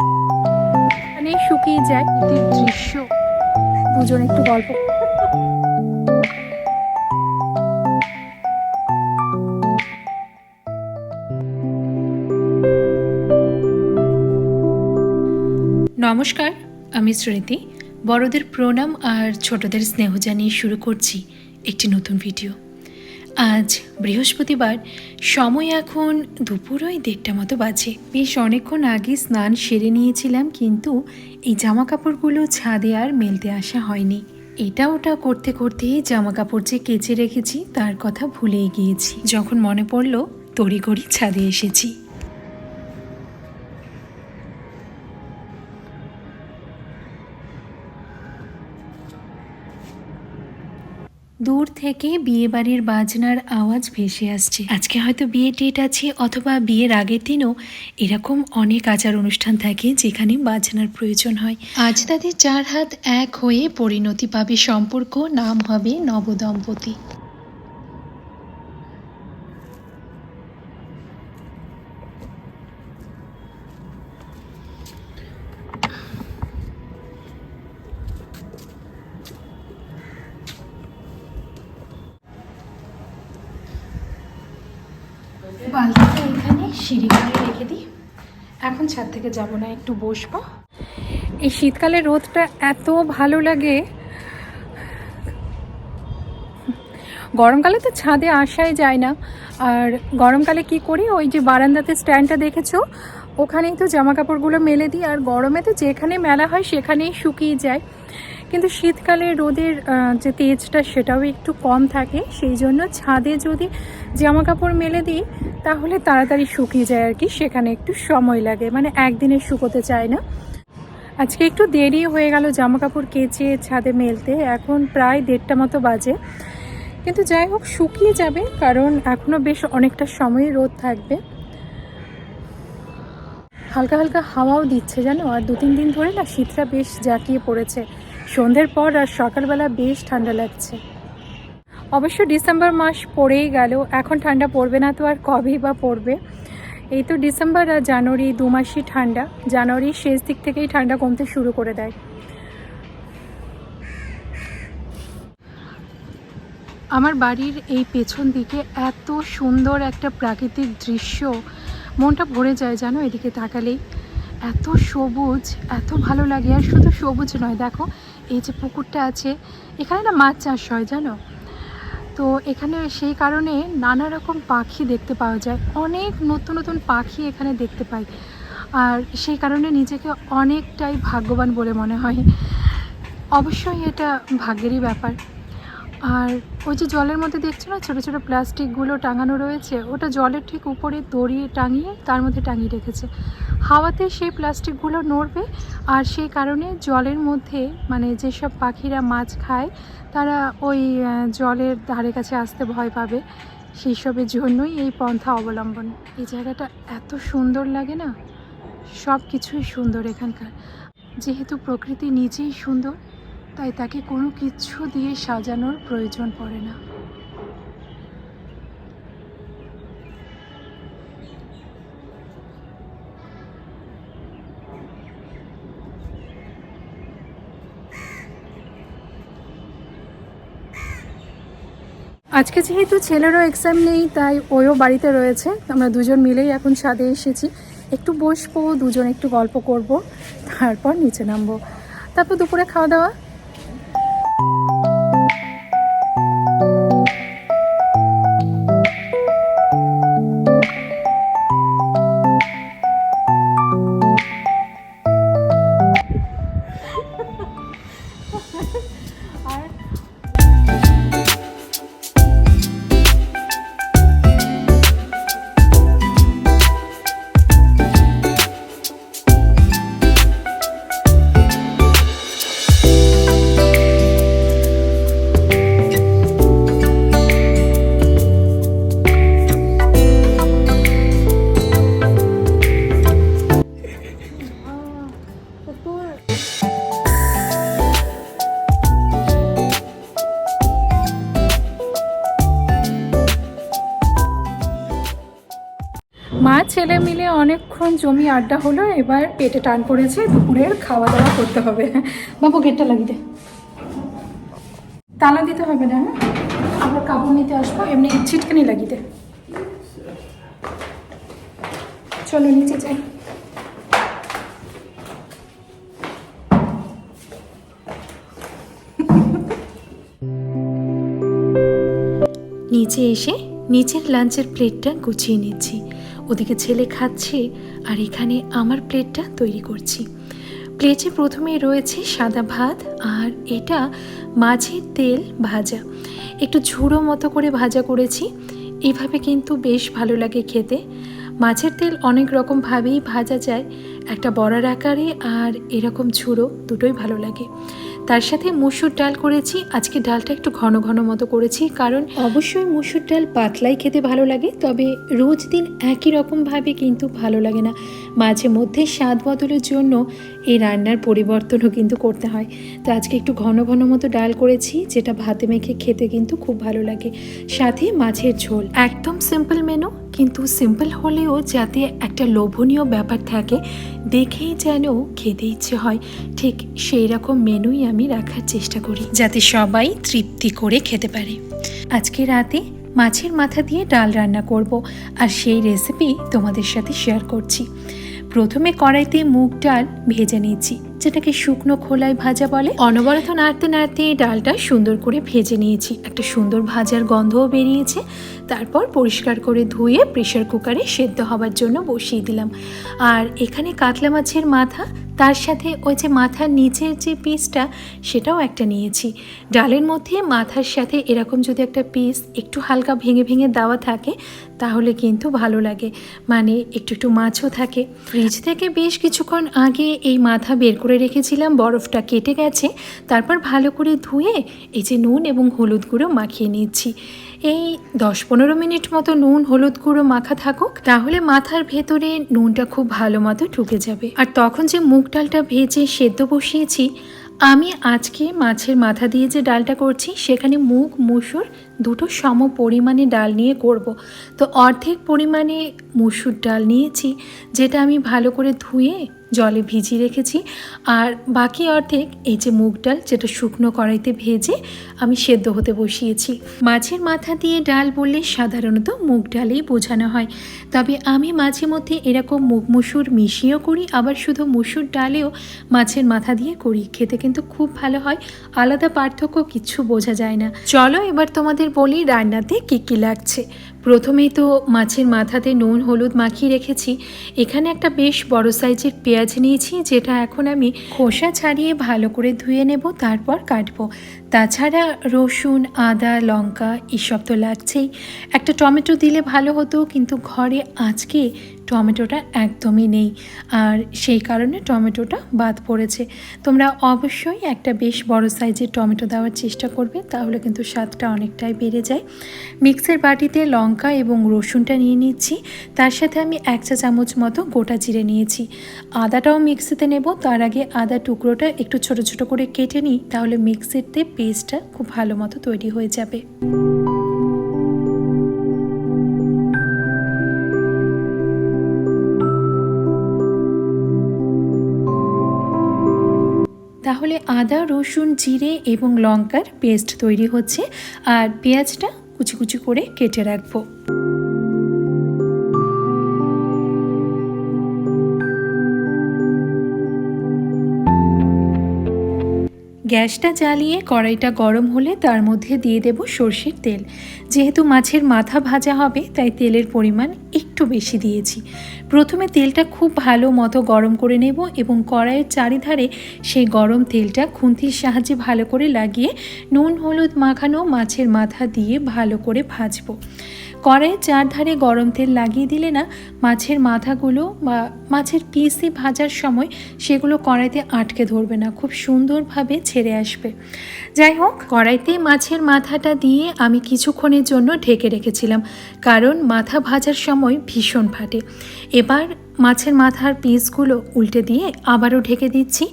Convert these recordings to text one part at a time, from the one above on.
মানে শুকিয়ে যায় দৃশ্য। দুজন একটু গল্প। নমস্কার, আমি স্মৃতি। বড়দের প্রণাম আর ছোটদের স্নেহ জানিয়ে শুরু করছি একটি নতুন ভিডিও। আজ বৃহস্পতিবার, সময় এখন দুপুর ওই দেড়টা মতো বাজে। বেশ অনেকক্ষণ আগে স্নান সেরে নিয়েছিলাম, কিন্তু এই জামা কাপড়গুলো ছাদে আর মেলতে আসা হয়নি। এটা ওটা করতে করতেই জামা কাপড় যে কেচে রেখেছি, তার কথা ভুলেই গিয়েছি। যখন মনে পড়ল, তড়িঘড়ি ছাদে এসেছি। দূর থেকে বিয়ে বাড়ির বাজনার আওয়াজ ভেসে আসছে। আজকে হয়তো বিয়ে ডেট আছে অথবা বিয়ের আগের দিনও এরকম অনেক আচার অনুষ্ঠান থাকে যেখানে বাজনার প্রয়োজন হয়। আজ তাদের চার হাত এক হয়ে পরিণতি পাবে সম্পর্ক, নাম হবে নবদম্পতি। বালতিটা এখানে সিঁড়ি করে রেখে দিই। এখন ছাদ থেকে যাব না, একটু বসবো। এই শীতকালে রোদটা এত ভালো লাগে। গরমকালে তো ছাদে আসাই যায় না। আর গরমকালে কি করি? ওই যে বারান্দাতে স্ট্যান্ডটা দেখেছ? ওখানেই তো জামা কাপড়গুলো মেলে দিই। আর গরমে তো যেখানে মেলা হয়, সেখানেই শুকিয়ে যায়। কিন্তু শীতকালে রোদের যে তেজটা সেটাও একটু কম থাকে। সেই জন্য ছাদে যদি জামা কাপড় মেলে দিই, তাহলে তাড়াতাড়ি শুকিয়ে যায় আর কি, সেখানে একটু সময় লাগে মানে একদিনে শুকোতে চায় না। আজকে একটু দেরি হয়ে গেল জামা কাপড় কেচে ছাদে মেলতে, এখন প্রায় দেড়টা মতো বাজে। কিন্তু যাই হোক, শুকিয়ে যাবে, কারণ এখনও বেশ অনেকটা সময় রোদ থাকবে। হালকা হালকা হাওয়াও দিচ্ছে, জানো? আর দু তিন দিন ধরে না শীতটা বেশ জাঁকিয়ে পড়েছে। সন্ধ্যের পর আর সকালবেলা বেশ ঠান্ডা লাগছে। অবশ্য ডিসেম্বর মাস পড়েই গেল, এখন ঠান্ডা পড়বে না তো আর কবেই বা পড়বে? এই তো ডিসেম্বর আর জানুয়ারি দু মাসই ঠান্ডা জানুয়ারির শেষ দিক থেকেই ঠান্ডা কমতে শুরু করে দেয়। আমার বাড়ির এই পেছন দিকে এত সুন্দর একটা প্রাকৃতিক দৃশ্য, মনটা ভরে যায় জানো এদিকে তাকালেই। এত সবুজ, এত ভালো লাগে, আর শুধু সবুজ নয়, দেখো এই যে পুকুরটা আছে, এখানে না মাছ চাষ হয় জানো? তো এখানে সেই কারণে নানা রকম পাখি দেখতে পাওয়া যায়। অনেক নতুন নতুন পাখি এখানে দেখতে পাই। আর সেই কারণে নিজেকে অনেকটাই ভাগ্যবান বলে মনে হয়। অবশ্যই এটা ভাগ্যেরই ব্যাপার। আর ওই যে জলের মধ্যে দেখছ না, ছোটো ছোটো প্লাস্টিকগুলো টাঙানো রয়েছে, ওটা জলের ঠিক উপরে দড়ি টাঙিয়ে তার মধ্যে টাঙিয়ে রেখেছে। হাওয়াতে সেই প্লাস্টিকগুলো নড়বে আর সেই কারণে জলের মধ্যে মানে যেসব পাখিরা মাছ খায়, তারা ওই জলের ধারে কাছে আসতে ভয় পাবে। সেই সবের জন্যই এই পন্থা অবলম্বন। এই জায়গাটা এত সুন্দর লাগে না? সব কিছুই সুন্দর এখানকার। যেহেতু প্রকৃতি নিজেই সুন্দর তাই তাকে কোনো কিছু দিয়ে সাজানোর প্রয়োজন পড়ে না। আজকে যেহেতু ছেলেরও এক্সাম নেই, তাই ওও বাড়িতে রয়েছে। আমরা দুজন মিলেই এখন ছাদে এসেছি। একটু বসবো, দুজন একটু গল্প করব, তারপর নিচে নামবো। তারপর দুপুরে খাওয়া দাওয়া। আর অনেকক্ষণ জমি আড্ডা হলো, এবার পেটে টান পড়েছে, দুপুরের খাওয়া দাওয়া করতে হবে। বাবু, গেটটা লাগিয়ে তালা দিতে হবে না হ্যাঁ? আবার কাপড় নিতে আসব, এমনি ছিটকানি লাগিয়ে চলো, নিচে যাই। নিচে এসে নিচের লাঞ্চের প্লেটটা গুছিয়ে নিচ্ছি। ওদিকে ছেলে খাচ্ছে আর এখানে আমার প্লেটটা তৈরি করছি। প্লেটে প্রথমে রয়েছে সাদা ভাত আর এটা মাছের তেল ভাজা। একটু ঝুড়ো মতো করে ভাজা করেছি। এভাবে কিন্তু বেশ ভালো লাগে খেতে। মাছের তেল অনেক রকমভাবেই ভাজা যায়। একটা বড়ার আকারে আর এরকম ঝুড়ো দুটোই ভালো লাগে। তার সাথে মুসুর ডাল করেছি। আজকে ডালটা একটু ঘন ঘন মতো করেছি কারণ অবশ্যই মুসুর ডাল পাতলাই খেতে ভালো লাগে তবে রোজ দিন একই রকমভাবে কিন্তু ভালো লাগে না। মাঝে মধ্যে স্বাদ বদলের জন্য এই রান্নার পরিবর্তনও কিন্তু করতে হয়। তো আজকে একটু ঘন ঘন মতো ডাল করেছি যেটা ভাতে মেখে খেতে কিন্তু খুব ভালো লাগে। সাথে মাছের ঝোল। একদম সিম্পল মেনু কিন্তু সিম্পল হলেও যাতে একটা লোভনীয় ব্যাপার থাকে দেখেই যেন খেতে ইচ্ছে হয়। ঠিক সেই রকম মেনুই আমি রাখার চেষ্টা করি। যাতে সবাই তৃপ্তি করে খেতে পারে। আজকে রাতে মাছের মাথা দিয়ে ডাল রান্না করব আর সেই রেসিপি তোমাদের সাথে শেয়ার করছি। প্রথমে কড়াইতে মুগ ডাল ভেজে নিয়েছি। যেটাকে শুকনো খোলায় ভাজা বলে। অনবরত নাড়তে নাড়তে এই ডালটা সুন্দর করে ভেজে নিয়েছি। একটা সুন্দর ভাজার গন্ধও বেরিয়েছে। তারপর পরিষ্কার করে ধুয়ে প্রেশার কুকারে সেদ্ধ হবার জন্য বসিয়ে দিলাম। আর এখানে কাতলা মাছের মাথা, তার সাথে ওই যে মাথার নিচের যে পিসটা সেটাও একটা নিয়েছি। ডালের মধ্যে মাথার সাথে এরকম যদি একটা পিস একটু হালকা ভেঙে ভেঙে দেওয়া থাকে, তাহলে কিন্তু ভালো লাগে। মানে একটু একটু মাছও থাকে। ফ্রিজ থেকে বেশ কিছুক্ষণ আগে এই মাথা বের করে রেখেছিলাম, বরফটা কেটে গেছে, তারপর ভালো করে ধুয়ে এই যে নুন এবং হলুদ গুঁড়ো মাখিয়ে নিচ্ছি। এই দশ পনেরো মিনিট মতো নুন, হলুদ গুঁড়ো মাখা থাকুক, তাহলে মাথার ভেতরে নুনটা খুব ভালো মতো ঢুকে যাবে। আর তখন যে মুগ ডালটা ভেজে সেদ্ধ বসিয়েছি, আমি আজকে মাছের মাথা দিয়ে যে ডালটা করছি, সেখানে মুগ, মুসুর দুটো সম পরিমাণে ডাল নিয়ে করব। তো অর্ধেক পরিমাণে মুসুর ডাল নিয়েছি, যেটা আমি ভালো করে ধুয়ে জলে ভিজিয়ে রেখেছি। আর বাকি অর্ধেক এই যে মুগ ডাল, যেটা শুকনো কড়াইতে ভেজে আমি সেদ্ধ হতে বসিয়েছি। মাছের মাথা দিয়ে ডাল বললে সাধারণত মুগ ডালেই বোঝানো হয়। তবে আমি মাঝে মধ্যে এরকম মুগ মুসুর মিশিয়েও করি, আবার শুধু মুসুর ডালেও মাছের মাথা দিয়ে করি। খেতে কিন্তু খুব ভালো হয়, আলাদা পার্থক্য কিচ্ছু বোঝা যায় না। চলো এবার তোমাদের বলি রান্নাতে কী কী লাগছে? প্রথমেই তো মাছের মাথাতে নুন, হলুদ মাখিয়ে রেখেছি। এখানে একটা বেশ বড় সাইজের পেঁয়াজ নিয়েছি, যেটা এখন আমি খোসা ছাড়িয়ে ভালো করে ধুয়ে নেব, তারপর কাটবো। তাছাড়া রসুন, আদা, লঙ্কা, এসব তো লাগছেই। একটা টমেটো দিলে ভালো হতো, কিন্তু ঘরে আজকে টমেটোটা একদমই নেই। আর সেই কারণে টমেটোটা বাদ পড়েছে। তোমরা অবশ্যই একটা বেশ বড় সাইজের টমেটো দেওয়ার চেষ্টা করবে, তাহলে কিন্তু স্বাদটা অনেকটাই বেড়ে যায়। মিক্সের বাটিতে লঙ্কা এবং রসুনটা নিয়ে নিচ্ছি। তার সাথে আমি এক চা চামচ মতো গোটা জিরে নিয়েছি। আদাটাও মিক্সিতে নেব। তার আগে আদা টুকরোটা একটু ছোট ছোট করে কেটে নিই, তাহলে মিক্সিতে পেস্টটা খুব ভালো মতো তৈরি হয়ে যাবে। তাহলে আদা, রসুন, জিরে এবং লঙ্কার পেস্ট তৈরি হচ্ছে। আর পেঁয়াজটা কুচি কুচি করে কেটে রাখব। গ্যাসটা জ্বালিয়ে কড়াইটা গরম হলে তার মধ্যে দিয়ে দেব সর্ষের তেল। যেহেতু মাছের মাথা ভাজা হবে, তাই তেলের পরিমাণ একটু বেশি দিয়েছি। প্রথমে তেলটা খুব ভালো মতো গরম করে নেব এবং কড়াইয়ের চারিধারে সেই গরম তেলটা খুন্তির সাহায্যে ভালো করে লাগিয়ে নুন, হলুদ মাখানো মাছের মাথা দিয়ে ভালো করে ভাজবো। কড়াইয়ের চারধারে গরম তেল লাগিয়ে দিলে না, মাছের মাথাগুলো বা মাছের পিসি ভাজার সময় সেগুলো কড়াইতে আটকে ধরবে না, খুব সুন্দরভাবে ছেড়ে আসবে। যাই হোক, কড়াইতে মাছের মাথাটা দিয়ে আমি কিছুক্ষণের জন্য ঢেকে রেখেছিলাম, কারণ মাথা ভাজার সময় ভীষণ ফাটে। এবার মাছের মাথার পিসগুলো উল্টে দিয়ে আবারও ঢেকে দিচ্ছি,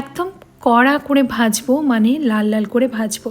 একদম কড়া করে ভাজবো মানে লাল লাল করে ভাজবো।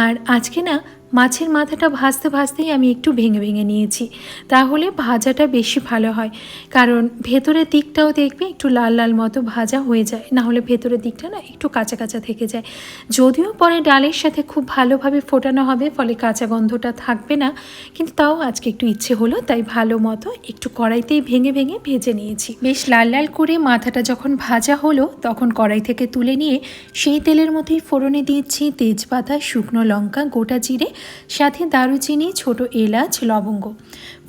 আর আজকে না মাছের মাথাটা ভাজতে ভাজতেই আমি একটু ভেঙে ভেঙে নিয়েছি। তাহলে ভাজাটা বেশি ভালো হয়। কারণ ভেতরের দিকটাও দেখবে একটু লাল লাল মতো ভাজা হয়ে যায়। না হলে ভেতরের দিকটা না একটু কাঁচা কাঁচা থেকে যায়। যদিও পরে ডালের সাথে খুব ভালোভাবে ফোটানো হবে, ফলে কাঁচা গন্ধটা থাকবে না। কিন্তু তাও আজকে একটু ইচ্ছে হলো, তাই ভালো মতো একটু কড়াইতেই ভেঙে ভেঙে ভেজে নিয়েছি। বেশ লাল লাল করে মাথাটা যখন ভাজা হলো, তখন কড়াই থেকে তুলে নিয়ে সেই তেলের মধ্যেই ফোড়নে দিয়েছি তেজপাতা, শুকনো লঙ্কা, গোটা জিরে সাথে দারুচিনি, ছোট এলাচ, লবঙ্গ।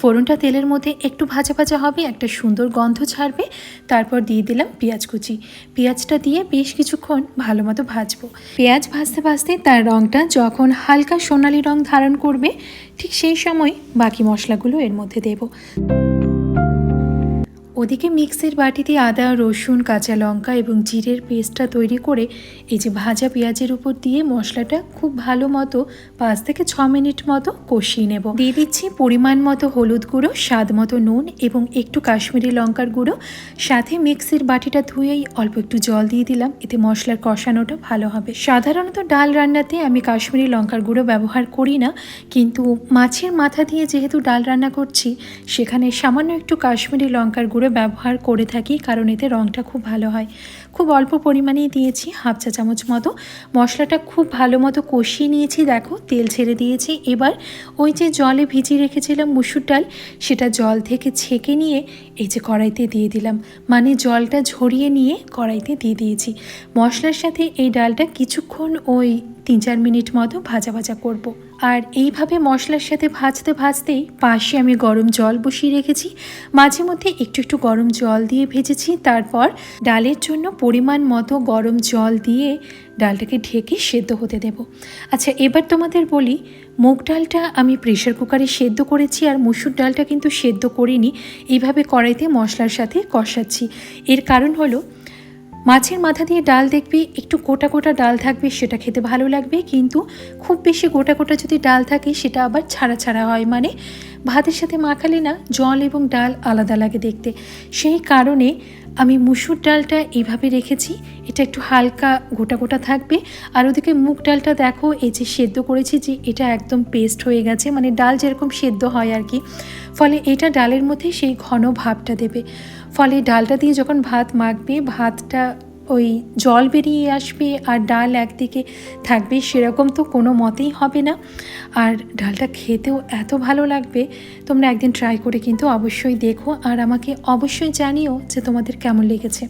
ফোড়নটা তেলের মধ্যে একটু ভাজা ভাজা হবে, একটা সুন্দর গন্ধ ছাড়বে। তারপর দিয়ে দিলাম পেঁয়াজ কুচি। পেঁয়াজটা দিয়ে বেশ কিছুক্ষণ ভালো মতো ভাজবো। পেঁয়াজ ভাজতে ভাজতে তার রঙটা যখন হালকা সোনালি রং ধারণ করবে, ঠিক সেই সময় বাকি মশলাগুলো এর মধ্যে দেবো। ওদিকে মিক্সির বাটিতে আদা, রসুন, কাঁচা লঙ্কা এবং জিরের পেস্টটা তৈরি করে এই যে ভাজা পেঁয়াজের উপর দিয়ে মশলাটা খুব ভালো মতো পাঁচ থেকে ছ মিনিট মতো কষিয়ে নেব। দিয়ে দিচ্ছি পরিমাণ মতো হলুদ গুঁড়ো, স্বাদ মতো নুন এবং একটু কাশ্মীরি লঙ্কার গুঁড়ো। সাথে মিক্সির বাটিটা ধুয়েই অল্প একটু জল দিয়ে দিলাম, এতে মশলার কষানোটা ভালো হবে। সাধারণত ডাল রান্নাতে আমি কাশ্মীরি লঙ্কার গুঁড়ো ব্যবহার করি না, কিন্তু মাছের মাথা দিয়ে যেহেতু ডাল রান্না করছি, সেখানে সামান্য একটু কাশ্মীরি লঙ্কার গুঁড়ো ব্যবহার করে থাকি, কারণ এতে রঙটা খুব ভালো হয়। খুব অল্প পরিমাণেই দিয়েছি, হাফ চা চামচ মতো। মশলাটা খুব ভালো মতো কষিয়ে নিয়েছি, দেখো, তেল ছেড়ে দিয়েছি। এবার ওই যে জলে ভিজিয়ে রেখেছিলাম মুসুর ডাল, সেটা জল থেকে ছেঁকে নিয়ে এই যে কড়াইতে দিয়ে দিলাম। মানে জলটা ঝরিয়ে নিয়ে কড়াইতে দিয়ে দিয়েছি। মশলার সাথে এই ডালটা কিছুক্ষণ ওই তিন চার মিনিট মতো ভাজা ভাজা করব। আর এইভাবে মশলার সাথে ভাজতে ভাজতেই পাশে আমি গরম জল বসিয়ে রেখেছি। মাঝে মধ্যে একটু একটু গরম জল দিয়ে ভেজেছি। তারপর ডালের জন্য পরিমাণ মতো গরম জল দিয়ে ডালটাকে ঢেকে সেদ্ধ হতে দেব। আচ্ছা এবার তোমাদের বলি, মুগ ডালটা আমি প্রেশার কুকারে সেদ্ধ করেছি আর মুসুর ডালটা কিন্তু সেদ্ধ করিনি। এইভাবে কড়াইতে মশলার সাথে কষাচ্ছি। এর কারণ হলো মাছের মাথা দিয়ে ডাল দেখবে, একটু গোটা গোটা ডাল থাকবে, সেটা খেতে ভালো লাগবে। কিন্তু খুব বেশি গোটা গোটা যদি ডাল থাকে, সেটা আবার ছাড়া ছাড়া হয়। মানে ভাতের সাথে মাখালে না, জল এবং ডাল আলাদা লাগে দেখতে। সেই কারণে আমি মুসুর ডালটা এইভাবে রেখেছি। এটা একটু হালকা গোটা গোটা থাকবে। আর ওদিকে মুগ ডালটা দেখো, এই যে সেদ্ধ করেছি যে এটা একদম পেস্ট হয়ে গেছে। মানে ডাল যেরকম সেদ্ধ হয় আর কি। ফলে এটা ডালের মধ্যে সেই ঘন ভাবটা দেবে। ফলে ডালটা দিয়ে যখন ভাত মাখবে, ভাতটা ওই জল বেরিয়ে আসবে আর ডাল একদিকে থাকবে সেরকম তো কোনো মতেই হবে না। আর ডালটা খেতেও এত ভালো লাগবে, তোমরা একদিন ট্রাই করে কিন্তু অবশ্যই দেখো আর আমাকে অবশ্যই জানিও যে তোমাদের কেমন লেগেছে।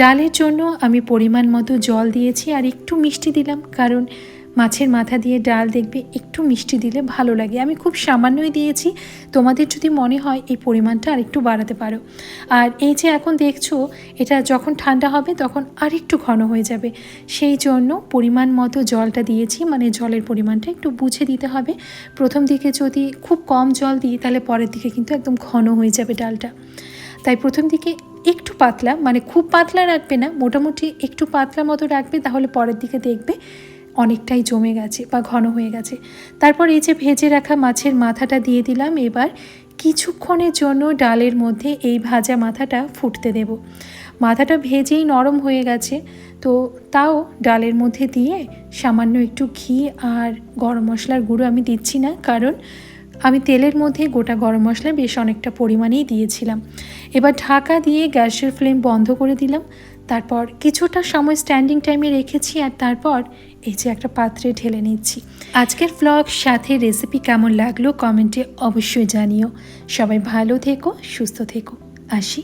ডালের জন্য আমি পরিমাণ মতো জল দিয়েছি আর একটু মিষ্টি দিলাম কারণ মাছের মাথা দিয়ে ডাল দেখবে, একটু মিষ্টি দিলে ভালো লাগে। আমি খুব সামান্যই দিয়েছি। তোমাদের যদি মনে হয় এই পরিমাণটা আর একটু বাড়াতে পারো। আর এই যে এখন দেখছ, এটা যখন ঠান্ডা হবে তখন আর একটু ঘন হয়ে যাবে। সেই জন্য পরিমাণ মতো জলটা দিয়েছি মানে জলের পরিমাণটা একটু বুঝে দিতে হবে। প্রথম দিকে যদি খুব কম জল দিই, তাহলে পরের দিকে কিন্তু একদম ঘন হয়ে যাবে ডালটা। তাই প্রথম দিকে একটু পাতলা মানে খুব পাতলা রাখবে না, মোটামুটি একটু পাতলা মতো রাখবে, তাহলে পরের দিকে দেখবে অনেকটাই জমে গেছে বা ঘন হয়ে গেছে। তারপর এই যে ভেজে রাখা মাছের মাথাটা দিয়ে দিলাম, এবার কিছুক্ষণের জন্য ডালের মধ্যে এই ভাজা মাথাটা ফুটতে দেব। মাথাটা ভেজেই নরম হয়ে গেছে, তো তাও ডালের মধ্যে দিয়ে সামান্য একটু ঘি আর গরম মশলার গুঁড়ো আমি দিচ্ছি না, কারণ আমি তেলের মধ্যে গোটা গরম মশলা বেশ অনেকটা পরিমাণেই দিয়েছিলাম। এবার ঢাকা দিয়ে গ্যাসের ফ্লেম বন্ধ করে দিলাম তারপর কিছুটা সময় স্ট্যান্ডিং টাইমে রেখেছি আর তারপর এই যে একটা পাত্রে ঢেলে নিচ্ছি। আজকের ব্লগ সাথে রেসিপি কেমন লাগল কমেন্টে অবশ্যই জানিও। সবাই ভালো থেকো, সুস্থ থেকো। আসি।